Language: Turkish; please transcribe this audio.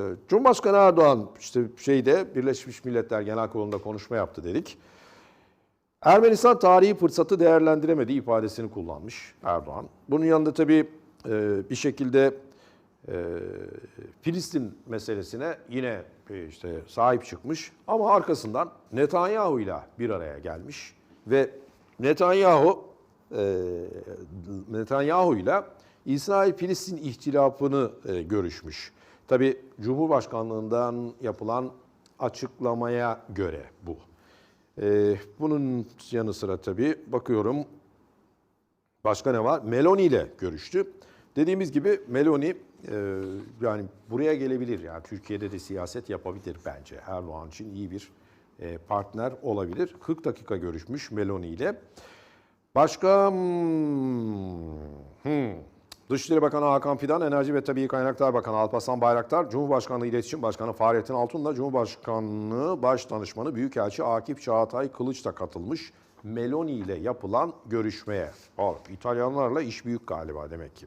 Ee, Cumhurbaşkanı Erdoğan işte şeyde Birleşmiş Milletler Genel Kurulu'nda konuşma yaptı dedik. Ermenistan tarihi fırsatı değerlendiremedi ifadesini kullanmış Erdoğan. Bunun yanında tabii e, bir şekilde e, Filistin meselesine yine e, işte sahip çıkmış ama arkasından Netanyahu ile bir araya gelmiş ve Netanyahu Netanyahu ile İsrail-Filistin ihtilafını e, görüşmüş. Tabii Cumhurbaşkanlığından yapılan açıklamaya göre bu. E, bunun yanı sıra tabii bakıyorum Başka ne var? Meloni ile görüştü. Dediğimiz gibi Meloni e, yani buraya gelebilir. Yani Türkiye'de de siyaset yapabilir bence. Erdoğan için iyi bir e, partner olabilir. 40 dakika görüşmüş Meloni ile. Başka hmm, hmm. Dışişleri Bakanı Hakan Fidan, Enerji ve Tabii Kaynaklar Bakanı Alparslan Bayraktar, Cumhurbaşkanlığı İletişim Başkanı Fahrettin Altun'la Cumhurbaşkanlığı Baş Danışmanı Büyükelçi Akif Çağatay Kılıç da katılmış. Meloni ile yapılan görüşmeye. Oğlum, İtalyanlarla iş büyük galiba demek ki.